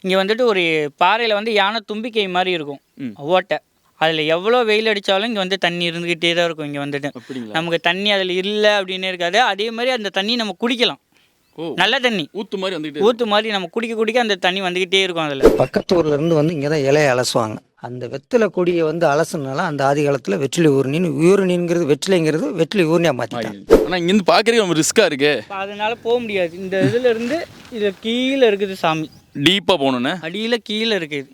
இங்கே வந்துட்டு ஒரு பாறையில் வந்து யானை தும்பிக்கை மாதிரி இருக்கும். ஓட்டை. அதில் எவ்வளோ வெயில் அடித்தாலும் இங்கே வந்து தண்ணி இருந்துக்கிட்டே தான் இருக்கும் இங்கே வந்துட்டு. நமக்கு தண்ணி அதில் இல்லை அப்படின்னு இருக்காது. அதே மாதிரி அந்த தண்ணி நம்ம குடிக்கலாம். ஓ. நல்ல தண்ணி. ஊத்து மாதிரி வந்துகிட்டு ஊற்று மாதிரி நம்ம குடிக்க குடிக்க அந்த தண்ணி வந்துக்கிட்டே இருக்கும் அதில். பக்கத்து ஊர்ல இருந்து வந்து இங்கே தான் இலையை அலசுவாங்க. அந்த வெத்தலை கொடியை வந்து அலசுனால அந்த ஆதி காலத்தில் வெற்றிலை ஊர்ணின்னு ஊரணிங்கிறது வெற்றிலைங்கிறது வெற்றிலை ஊர்னியாக மாற்றிட்டாங்க ஆனா இங்கிருந்து பாக்குறதுக்கு ரொம்ப ரிஸ்கா இருக்கு? அதனால போக முடியாது. இந்த இதுல இருந்து இது கீழே இருக்குது சாமி. டீப்பா போகணுன்னு அடியில் கீழே இருக்குது.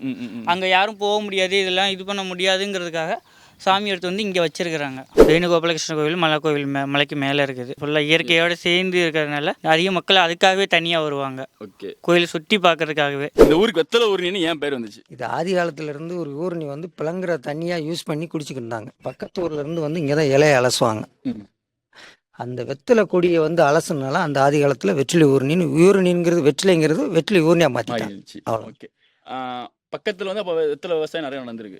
அங்கே யாரும் போக முடியாது இதெல்லாம் இது பண்ண முடியாதுங்கிறதுக்காக சாமி எடுத்து வந்து இங்கே வச்சிருக்கிறாங்க. வேணுகோபாலகிருஷ்ண கோவில் மலை கோவில் மே மலைக்கு மேலே இருக்குது. ஃபுல்லாக இயற்கையோடு சேர்ந்து இருக்கிறதுனால அதிக மக்கள் அதுக்காகவே தனியாக வருவாங்க. ஓகே. கோயிலை சுற்றி பார்க்கறதுக்காகவே. இந்த ஊருக்கு வெத்தலை ஊர்னு ஏன் பேர் வந்துச்சு? இது ஆதி காலத்துல இருந்து ஒரு ஊரணி வந்து பிளங்குற தண்ணியாக யூஸ் பண்ணி குடிச்சுக்கிட்டு இருந்தாங்க. பக்கத்து ஊர்ல இருந்து வந்து இங்கே தான் இலையை அலசுவாங்க. அந்த வெத்தலை கொடியை வந்து அலசுனால அந்த ஆதி காலத்தில் வெற்றிலை ஊரணின்னு ஊரணிங்கிறது வெற்றிலைங்கிறது வெற்றிலை மாறிடுச்சு. அவ்வளோ. ஓகே. பக்கத்துல வந்து அப்ப வெத்தலை விவசாயம் நிறைய நடந்திருக்கு.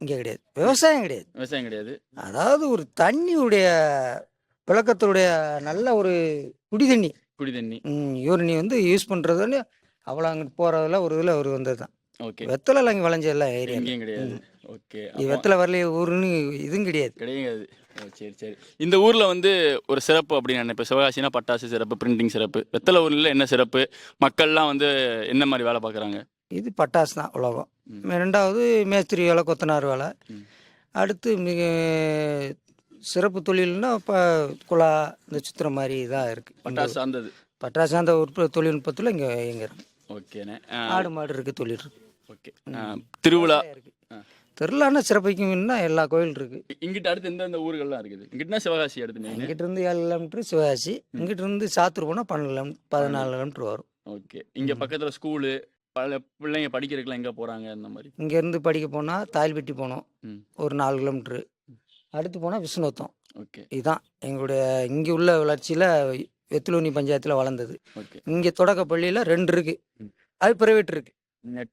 இங்கே கிடையாது. விவசாயம் கிடையாது. விவசாயம் கிடையாது. அதாவது ஒரு தண்ணியுடைய விளக்கத்துடைய நல்ல ஒரு குடி தண்ணி குடி தண்ணி யூரினி வந்து யூஸ் பண்ணுறதுன்னு அவ்வளோ அங்கிட்டு போகிறதுல ஒரு இதில் ஒரு வந்தது தான் ஓகே. வெத்தலை அங்கே விளைஞ்ச ஏரியா எங்கேயும் கிடையாது. ஓகே. வெத்தலை வரலையே ஊருன்னு இதுவும் கிடையாது. கிடையாது. சரி சரி. இந்த ஊர்ல வந்து ஒரு சிறப்பு அப்படின்னு நினைப்பேன். சிவகாசினா பட்டாசு சிறப்பு பிரிண்டிங் சிறப்பு. வெத்தலை ஊர்ல என்ன சிறப்பு? மக்கள்லாம் வந்து என்ன மாதிரி வேலை பார்க்குறாங்க? இது பட்டாசு தான் உலகம். ரெண்டாவது மேஸ்திரி வேலை கொத்தனார் வேலை. அடுத்து மிக சிறப்பு தொழில்னா இப்போ குழா இந்த சுத்துற மாதிரி இதாக இருக்குது பட்டாசு சார்ந்தது? பட்டாசு அந்த உற்பத்தி தொழில்நுட்பத்தில் இங்கே இருக்கு ஓகேண்ணே. ஆடு மாடு இருக்குது தொழில் இருக்கு. ஓகே. திருவிழா. இருக்கு. ஆ. திருவிழான்னா சிறப்பிக்கும்னா எல்லா கோயில் இருக்குது இங்கிட்ட அடுத்து எந்தெந்த ஊர்கள்லாம் இருக்குது? இங்கிட்டனா சிவகாசி அடுத்து இங்கிட்ட இருந்து ஏழு கிலோமீட்டர் சிவகாசி. இங்கிட்ட இருந்து சாத்தூர் போனால் பன்னெண்டு கிலோமீட்டர் பதினாலு கிலோமீட்டர் வரும். ஓகே. இங்க பக்கத்துல ஸ்கூலு பல பிள்ளைங்க படிக்கிறதுக்குலாம் எங்க போறாங்க அந்த மாதிரி? இங்கேருந்து படிக்க போனால் தாய்பெட்டி போகணும் ம். ஒரு நாலு கிலோமீட்ரு அடுத்து போனால் விஷ்ணுத்தம் ஓகே. இதுதான் எங்களுடைய இங்கே உள்ள வளர்ச்சியில் வெத்துலூனி பஞ்சாயத்தில் வளர்ந்தது. ஓகே. இங்கே தொடக்க பள்ளியில் ரெண்டு இருக்குது. அது பிரைவேட் இருக்குது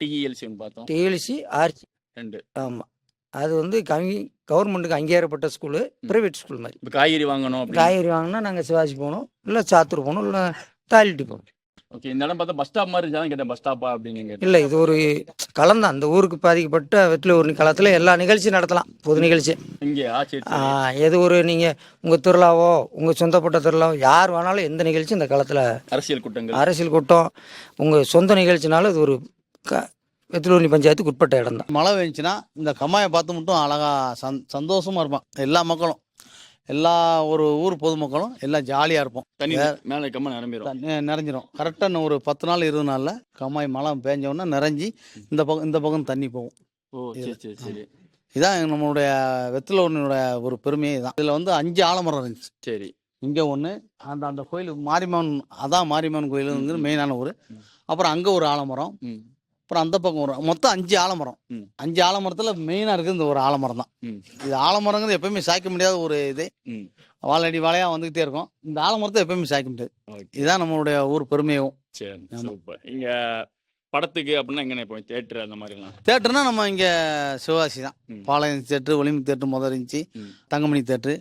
டிஇஎல்சி ஒன்று பார்த்தோம். டிஎல்சி ஆர்ச்சி ரெண்டு. ஆமாம் அது வந்து கவி கவர்மெண்ட்டுக்கு அங்கீகாரப்பட்ட ஸ்கூலு பிரைவேட் ஸ்கூல் மாதிரி. இப்போ காய்கறி வாங்கணும் அப்படின்னு. காய்கறி வாங்கினா நாங்கள் சிவாஜி போகணும் இல்லை சாத்தூர் போகணும் இல்லை தாலிட்டி போகணும். ஓகே இந்த இடம் பார்த்தா பஸ் ஸ்டாப் மாதிரி இருந்தாலும் கேட்டேன் பஸ் ஸ்டாப்பா அப்படின்னு கேட்டேன். இல்லை இது ஒரு களம் அந்த ஊருக்கு பாதிக்கப்பட்ட வெற்றில ஒரு களத்தில் எல்லா நிகழ்ச்சியும் நடத்தலாம் பொது நிகழ்ச்சி. இங்கே சரி ஆ, சரி. எது ஒரு நீங்கள் உங்கள் திருவிழாவோ உங்கள் சொந்தப்பட்ட திருவிழாவோ யார் வேணாலும் எந்த நிகழ்ச்சி இந்த களத்தில் அரசியல் கூட்டங்கள். அரசியல் கூட்டம் உங்கள் சொந்த நிகழ்ச்சினாலும் இது ஒரு க வெத்திலூர்னி பஞ்சாயத்துக்கு உட்பட்ட இடம் தான் மழை பெஞ்சுன்னா இந்த கம்மாயை பார்த்து மட்டும் அழகா சந் சந்தோஷமா இருப்பான். எல்லா மக்களும் எல்லா ஒரு ஊர் பொதுமக்களும் எல்லாம் ஜாலியாக இருப்போம். தண்ணி மேலே கம்ம நிரம்பிடும் தண்ணி நிறைஞ்சிரும். கரெக்டாக ஒரு பத்து நாள் இருபது நாளில் கம்மாய் மழை பெஞ்ச உடனே நிறைஞ்சி இந்த பக்கம் இந்த பக்கம் தண்ணி போகும். ஓ சரி சரி சரி. இதான் நம்மளுடைய வெத்திலூர்னுடைய ஒரு பெருமையே இதுதான் இதில் வந்து அஞ்சு ஆலமரம் இருந்துச்சு. சரி. இங்கே ஒன்று அந்த அந்த கோயில் மாரியம்மன் அதான் மாரியம்மன் கோயிலுங்கிறது மெயினான ஊர். அப்புறம் அங்கே ஒரு ஆலமரம். அப்புறம் அந்த பக்கம் ஒரு மொத்தம் அஞ்சு ஆலமரம். அஞ்சு ஆலமரத்தில் மெயினாக இருக்குது இந்த ஒரு ஆலமரம் தான் இது ஆலமரங்கிறது எப்பயுமே சாய்க்க முடியாத ஒரு இது. வாழடி வாழையாக வந்துகிட்டே இருக்கும். இந்த ஆலமரத்தை எப்பயுமே சாய்க்க முடியாது. இதுதான் நம்மளுடைய ஊர் பெருமையும். இங்க படத்துக்கு அப்படின்னா எங்கே இப்போ தேட்டர் அந்த மாதிரிலாம்? தேட்டர்னா நம்ம இங்கே சிவகாசி தான். பாளையம் தேட்டரு ஒலிம்பிக் தேட்டர் முதல் இருந்துச்சு. தங்கமணி தேட்டரு.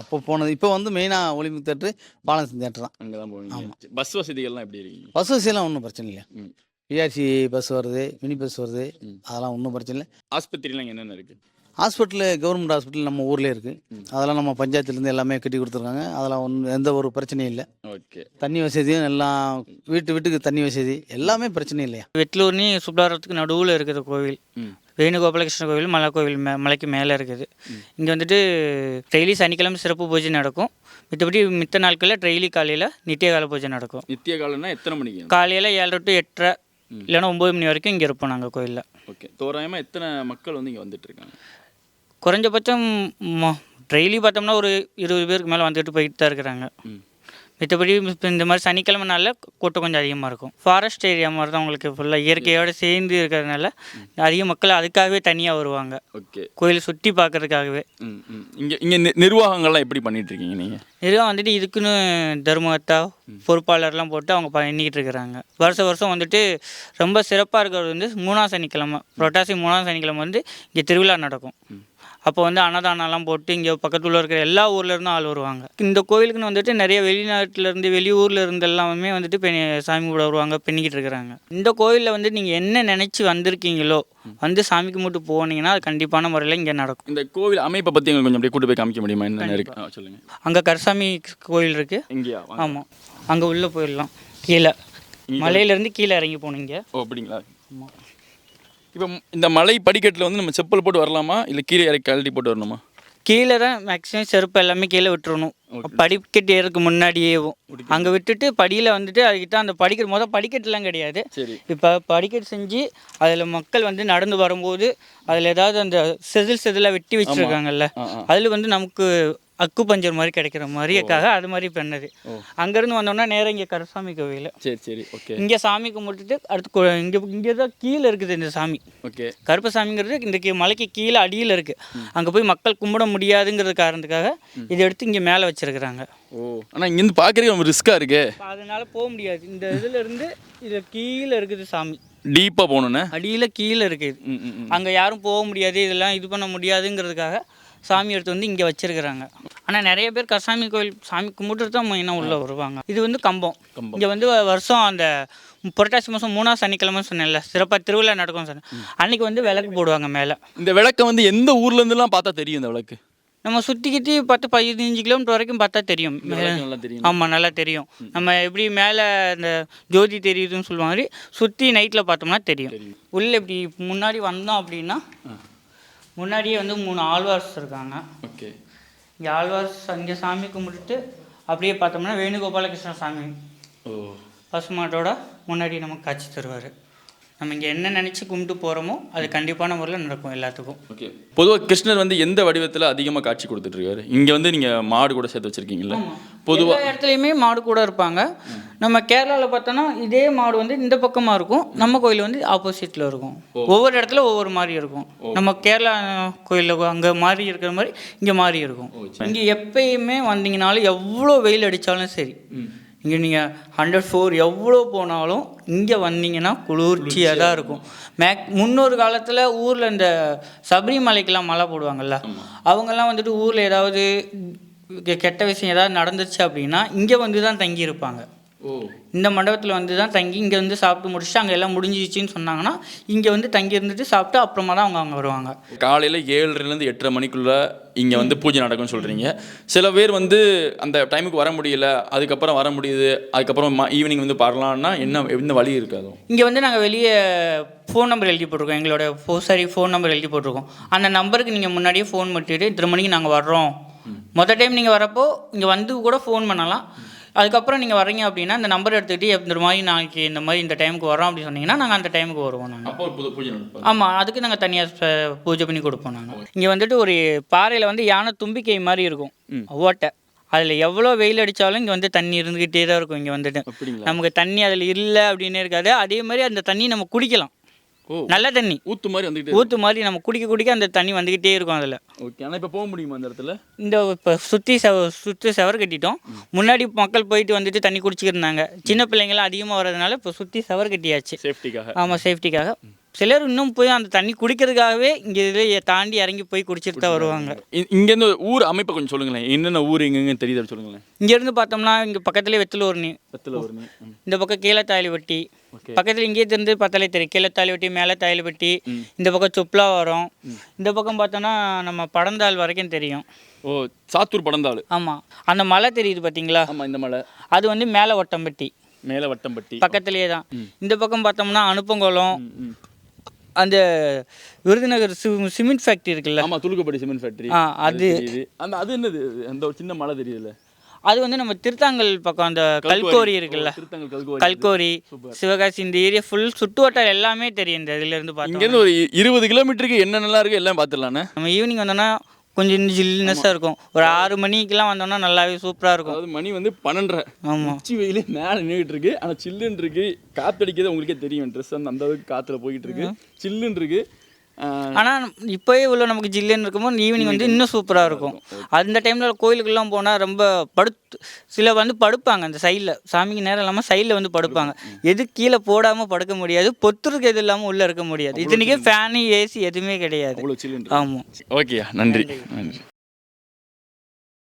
அப்போ போனது. இப்போ வந்து மெயினாக ஒலிம்பிக் தேட்டரு பாளையம் தேட்டர் தான் அங்கே தான் போவீங்க. பஸ் வசதிகள்லாம் எப்படி இருக்கீங்க? பஸ் வசதியெல்லாம் ஒன்றும் பிரச்சனை இல்லையா. பிஆர்சி பஸ் வருது மினி பஸ் வருது. அதெல்லாம் ஒன்றும் பிரச்சனை இல்லை. ஆஸ்பத்திரிலாம் என்னென்ன இருக்கு? ஹாஸ்பிட்டலு கவர்மெண்ட் ஹாஸ்பிட்டல் நம்ம ஊர்லேயே இருக்குது. அதெல்லாம் நம்ம பஞ்சாயத்துலேருந்து எல்லாமே கட்டி கொடுத்துருக்காங்க. அதெல்லாம் ஒன்றும் எந்த ஒரு பிரச்சனையும் இல்லை. ஓகே. தண்ணி வசதியும் எல்லாம் வீட்டு வீட்டுக்கு தண்ணி வசதி எல்லாமே பிரச்சனை இல்லையா? வெட்லூர்னி சுப்லாரத்துக்கு நடுவில் இருக்குது கோவில். வேணுகோபாலகிருஷ்ண கோவில் மலை கோவில் மே மலைக்கு மேலே இருக்குது. இங்கே வந்துட்டு டெய்லி சனிக்கிழமை சிறப்பு பூஜை நடக்கும். மித்தபடி மித்த நாட்களில் டெய்லி காலையில் நித்திய கால பூஜை நடக்கும். நித்திய காலம்னா எத்தனை மணிக்கு? காலையில் ஏழரை டு எட்டரை. இல்லைன்னா ஒம்பது மணி வரைக்கும் இங்கே இருப்போம் நாங்கள் கோயிலில். ஓகே. தோராயமா எத்தனை மக்கள் வந்து இங்க வந்துட்டு இருக்காங்க குறைஞ்சபட்சம் டெய்லி பார்த்தோம்னா ஒரு இருபது பேருக்கு மேலே வந்துட்டு போயிட்டு தான் இருக்கிறாங்க. மித்தபடி இப்ப இந்த மாதிரி சனிக்கிழமை நாளில் கூட்டம் கொஞ்சம் அதிகமாக இருக்கும். ஃபாரஸ்ட் ஏரியா மாதிரி தான் உங்களுக்கு ஃபுல்லாக இயற்கையோடு சேர்ந்து இருக்கிறதுனால அதிக மக்கள் அதுக்காகவே தனியாக வருவாங்க. ஓகே கோயிலை சுற்றி பார்க்கறதுக்காகவே. இங்க இங்க நி- நிர்வாகங்கள்லாம் எப்படி பண்ணிட்டு இருக்கீங்க நீங்க? நிர்வாகம் வந்துட்டு இதுக்குன்னு தர்மகத்தா பொறுப்பாளர்லாம் போட்டு அவங்க பண்ணிக்கிட்டு இருக்கிறாங்க. வருஷம் வருஷம் வந்துட்டு ரொம்ப சிறப்பாக இருக்கிறது வந்து மூணாம் சனிக்கிழமை. புரட்டாசி மூணாம் சனிக்கிழமை வந்து இங்கே திருவிழா நடக்கும். அப்போ வந்து அன்னதானம்லாம் போட்டு இங்கே பக்கத்துல இருக்கிற எல்லா ஊர்ல இருந்தும் ஆள் வருவாங்க. இந்த கோயிலுக்குன்னு வந்துட்டு நிறைய வெளிநாட்டுல இருந்து வெளியூர்ல இருந்து எல்லாமே வந்துட்டு பெ சாமி கூட வருவாங்க பின்னிக்கிட்டு இருக்கிறாங்க. இந்த கோயிலில் வந்து நீங்கள் என்ன நினச்சி வந்திருக்கீங்களோ வந்து சாமி கும்பிட்டு போனீங்கன்னா அது கண்டிப்பான முறையில் இங்கே நடக்கும். இந்த கோவில் அமைப்பை பற்றி எங்களுக்கு கொஞ்சம் அப்படியே கூட்டு போய் காமிக்க முடியுமா? என்னென்ன இருக்கு? சொல்லுங்க. அங்கே கருசாமி கோயில் இருக்குது இங்கேயா. ஆமாம் அங்கே உள்ளே போயிடலாம். கீழே. மலையிலேருந்து கீழே இறங்கி போனீங்க ஓ அப்படிங்களா? இப்போ இந்த மலை படிக்கட்டில் வந்து நம்ம செப்பல் போட்டு வரலாமா? இல்லை கீழே இறக்கி கழட்டி போட்டு வரணுமா? கீழே தான் மேக்ஸிமம் செருப்பு எல்லாமே கீழே விட்டுறணும். படிக்கட்டு ஏறதுக்கு முன்னாடியேவும் அங்கே விட்டுட்டு படியில் வந்துட்டு அதுக்கிட்ட அந்த படிக்கிற முதல் படிக்கட்டுலாம் கிடையாது. இப்போ படிக்கட்டு செஞ்சு அதில் மக்கள் வந்து நடந்து வரும்போது அதில் ஏதாவது அந்த செதில் செதிலாக வெட்டி வச்சுருக்காங்கல்ல அதில் வந்து நமக்கு அக்கு பஞ்சர் மாதிரி கிடைக்கிற மாதிரிக்காக அது மாதிரி பண்ணது. அங்கேருந்து வந்தோம்னா நேராக இங்கே கருசாமி கோவில். சரி சரி ஓகே. இங்கே சாமி கும்பிட்டுட்டு அடுத்து இங்கே இங்கே தான் கீழே இருக்குது இந்த சாமி. ஓகே. கருப்பசாமிங்கிறது இந்த மலைக்கு கீழே அடியில் இருக்குது அங்கே போய் மக்கள் கும்பிட முடியாதுங்கிறது காரணத்துக்காக இதை எடுத்து இங்கே மேலே வச்சிருக்கிறாங்க. ஓ ஆனால் இங்கேருந்து பார்க்குறதுக்கு ரொம்ப ரிஸ்க்காக இருக்கு. அதனால போக முடியாது. இந்த இதுல இருந்து இது கீழே இருக்குது சாமி. டீப்பாக போகணுண்ணே அடியில் கீழே இருக்குது. அங்கே யாரும் போக முடியாது இதெல்லாம் இது பண்ண முடியாதுங்கிறதுக்காக சாமி எடுத்து வந்து இங்கே வச்சிருக்கிறாங்க. ஆனால் நிறைய பேர் கசாமி கோயில் சாமி கும்பிட்டுட்டு தான் மெயினாக உள்ளே வருவாங்க. இது வந்து கம்பம். இங்கே வந்து வருஷம் அந்த புரட்டாசி மாதம் மூணாம் சனிக்கிழமை சொன்னேன்ல சிறப்பாக திருவிழா நடக்கும் சொன்னேன். அன்னைக்கு வந்து விளக்கு போடுவாங்க மேலே. இந்த விளக்கை வந்து எந்த ஊர்லேருந்துலாம் பார்த்தா தெரியும் இந்த விளக்கு? நம்ம சுற்றி கிட்டி பத்து பதினஞ்சு கிலோமீட்டர் வரைக்கும் பார்த்தா தெரியும். ஆமாம் நல்லா தெரியும். நம்ம எப்படி மேலே இந்த ஜோதி தெரியுதுன்னு சொல்லுவாங்க மாதிரி சுற்றி நைட்டில் பார்த்தோம்னா தெரியும். உள்ளே இப்படி முன்னாடி வந்தோம் அப்படின்னா முன்னாடியே வந்து மூணு ஆழ்வார்ஸ் இருக்காங்க. ஓகே. இங்கே ஆழ்வார்ஸ் அங்கே சாமி கும்பிட்டுட்டு அப்படியே பார்த்தோம்னா வேணுகோபாலகிருஷ்ண சாமி. ஓ. பசுமாட்டோட முன்னாடி நமக்கு காட்சி தருவார். நம்ம இங்கே என்ன நினச்சி கும்பிட்டு போகிறோமோ அது கண்டிப்பான முறையில் நடக்கும் எல்லாத்துக்கும். ஓகே பொதுவாக கிருஷ்ணர் வந்து எந்த வடிவத்தில் அதிகமாக காட்சி கொடுத்துட்டு இருக்காரு இங்கே வந்து நீங்கள் மாடு கூட சேர்த்து வச்சிருக்கீங்கல்ல? பொதுவாக இடத்துலையுமே மாடு கூட இருப்பாங்க. நம்ம கேரளாவில் பார்த்தோன்னா இதே மாடு வந்து இந்த பக்கமாக இருக்கும். நம்ம கோயில் வந்து ஆப்போசிட்டில் இருக்கும். ஒவ்வொரு இடத்துல ஒவ்வொரு மாதிரி இருக்கும். நம்ம கேரளா கோயிலில் அங்கே மாதிரி இருக்கிற மாதிரி இங்கே மாறி இருக்கும். இங்கே எப்பயுமே வந்தீங்கனாலும் எவ்வளோ வெயில் அடித்தாலும் சரி. இங்கே நீங்கள் ஹண்ட்ரட் ஃபோர் எவ்வளோ போனாலும் இங்கே வந்தீங்கன்னா குளிர்ச்சியாக தான் இருக்கும். மேக் முன்னொரு காலத்தில் ஊரில் இந்த சபரிமலைக்கெல்லாம் மழை போடுவாங்கல்ல அவங்கெல்லாம் வந்துட்டு ஊரில் ஏதாவது கெட்ட விஷயம் ஏதாவது நடந்துச்சு அப்படின்னா இங்கே வந்து தான் தங்கியிருப்பாங்க. இந்த மண்டபத்தில் வந்து தான் தங்கி இங்கே வந்து சாப்பிட்டு முடிச்சுட்டு அங்கே எல்லாம் முடிஞ்சிச்சுன்னு சொன்னாங்கன்னா இங்கே வந்து தங்கி இருந்துட்டு சாப்பிட்டு அப்புறமா தான் அவங்க அங்கே வருவாங்க. காலையில் ஏழுலேருந்து எட்டரை மணிக்குள்ளே இங்கே வந்து பூஜை நடக்கும்னு சொல்கிறீங்க சில பேர் வந்து அந்த டைமுக்கு வர முடியல அதுக்கப்புறம் வர முடியுது அதுக்கப்புறம் ஈவினிங் வந்து வரலான்னா என்ன எந்த வழி இருக்காது இங்கே வந்து நாங்கள் வெளியே ஃபோன் நம்பர் எழுதி போட்டிருக்கோம் எங்களோட ஃபோ சாரி ஃபோன் நம்பர் எழுதி போட்டிருக்கோம். அந்த நம்பருக்கு நீங்கள் முன்னாடியே ஃபோன் பண்ணிட்டு இத்தனை மணிக்கு நாங்கள் வர்றோம். மொதல் டைம் நீங்கள் வரப்போ இங்கே வந்து கூட ஃபோன் பண்ணலாம். அதுக்கப்புறம் நீங்கள் வர்றீங்க அப்படின்னா இந்த நம்பர் எடுத்துக்கிட்டு இந்த மாதிரி நாளைக்கு இந்த மாதிரி இந்த டைமுக்கு வரோம் அப்படின்னு சொன்னீங்கன்னா நாங்கள் அந்த டைமுக்கு வருவோம் நாங்கள் ஆமாம் அதுக்கு நாங்கள் தனியாக பூஜை பண்ணி கொடுப்போம் நாங்கள் இங்கே வந்துட்டு ஒரு பாறையில் வந்து யானை தும்பிக்கை மாதிரி இருக்கும். ஓட்டை. அதில் எவ்வளோ வெயில் அடித்தாலும் இங்கே வந்து தண்ணி இருந்துக்கிட்டே தான் இருக்கும் இங்கே வந்துட்டு. நமக்கு தண்ணி அதில் இல்லை அப்படின்னு இருக்காது. அதே மாதிரி அந்த தண்ணி நம்ம குடிக்கலாம். நல்ல தண்ணி. ஊத்து மாதிரி வந்துக்கிட்டு ஊற்று மாதிரி நம்ம குடிக்க குடிக்க அந்த தண்ணி வந்துக்கிட்டே இருக்கும் அதில். ஓகே ஆனால் இப்போ போக முடியுமா அந்த இடத்துல? இந்த இப்போ சுற்றி செவ சுற்றி செவர் கட்டிட்டோம். முன்னாடி மக்கள் போயிட்டு வந்துட்டு தண்ணி குடிச்சிக்கிட்டு இருந்தாங்க. சின்ன பிள்ளைங்களாம் அதிகமாக வர்றதுனால இப்போ சுற்றி செவர் கட்டியாச்சு. சேஃப்டிக்காக ஆமாம் சேஃப்டிக்காக சிலர் இன்னும் போய் அந்த தண்ணி குடிக்கிறதுக்காகவே இங்கே இதில் தாண்டி இறங்கி போய் குடிச்சிட்டு தான் வருவாங்க. இ- இங்கேருந்து ஊர் அமைப்பை கொஞ்சம் சொல்லுங்களேன். என்னென்ன ஊர் எங்கெங்க தெரியுது சொல்லுங்களேன்? இங்கேருந்து பார்த்தோம்னா இங்கே பக்கத்துலேயே வெத்தலூர்னி. வெத்தலை ஊர்னு ம். இந்த பக்கம் கீழத்தாயலிப்பட்டி Okay. பக்கத்தில் இங்கேயே இருந்து பார்த்தாலே தெரியும். கீழத்தாயலிப்பட்டி மேலே தாயலிப்பட்டி இந்த பக்கம் சுப்லா வரும் இந்த பக்கம் பார்த்தோன்னா நம்ம படந்தாள் வரைக்கும் தெரியும். ஓ சாத்தூர் படந்தாள். ஆமாம் அந்த மலை தெரியுது பார்த்தீங்களா? ஆமாம் இந்த மலை. அது வந்து மேலே ஒட்டம்பட்டி மேலே வட்டம்பட்டி பக்கத்துலேயே தான். இந்த பக்கம் பார்த்தோம்னா அனுப்பங்குளம். ம், ம். அந்த விருதுநகர் சிமெண்ட் ஃபேக்ட்ரி இருக்குல்ல? ஆமா துலுக்குப்படி சிமெண்ட் ஃபேக்டரி ஆ, அது- அந்த அது என்னது? அந்த ஒரு சின்ன மலை தெரியுதுல்ல? அது வந்து நம்ம திருத்தாங்கல் பக்கம் அந்த கல்கோரி. இருக்குல்ல? கல்கோரி. சிவகாசி இந்த ஏரியா ஃபுல் சுட்டு வட்டாரம் எல்லாமே தெரியும். இந்த இதுல இருந்து பார்த்தோம் இங்கேருந்து ஒரு இருபது கிலோமீட்டருக்கு என்னென்னலாம் இருக்கு எல்லாம் பார்த்துடலாண்ணே. நம்ம ஈவினிங் வந்தோம்னா கொஞ்சம் ஜில்னஸாக இருக்கும். ஒரு ஆறு மணிக்கெல்லாம் வந்தோம்னா நல்லாவே சூப்பராக இருக்கும். அதாவது மணி வந்து பன்னெண்டரை. ஆமாம் உச்சி வெயிலே மேலே நின்றுட்டு இருக்கு ஆனால் சில்லுன்னு இருக்கு காத்தடிக்கிறது உங்களுக்கே தெரியும். ட்ரெஸ் அந்த அந்த அளவுக்கு காற்றுல போயிட்டு இருக்கு சில்லுன்னு இருக்கு ஆனால் இப்போயே உள்ள நமக்கு ஜில்லுன்னு இருக்கும்போது ஈவினிங் வந்து இன்னும் சூப்பராக இருக்கும். அந்த டைமில் கோயிலுக்கெல்லாம் போனால் ரொம்ப படுத்து சில வந்து படுப்பாங்க அந்த சைடில் சாமிக்கு நேரம் இல்லாமல் சைடில் வந்து படுப்பாங்க. எது கீழே போடாமல் படுக்க முடியாது பொத்துருக்கு எது இல்லாமல் உள்ளே இருக்க முடியாது. இத்தனைக்கே ஃபேனு ஏசி எதுவுமே கிடையாது. ஆமாம் ஓகேயா நன்றி. நன்றி.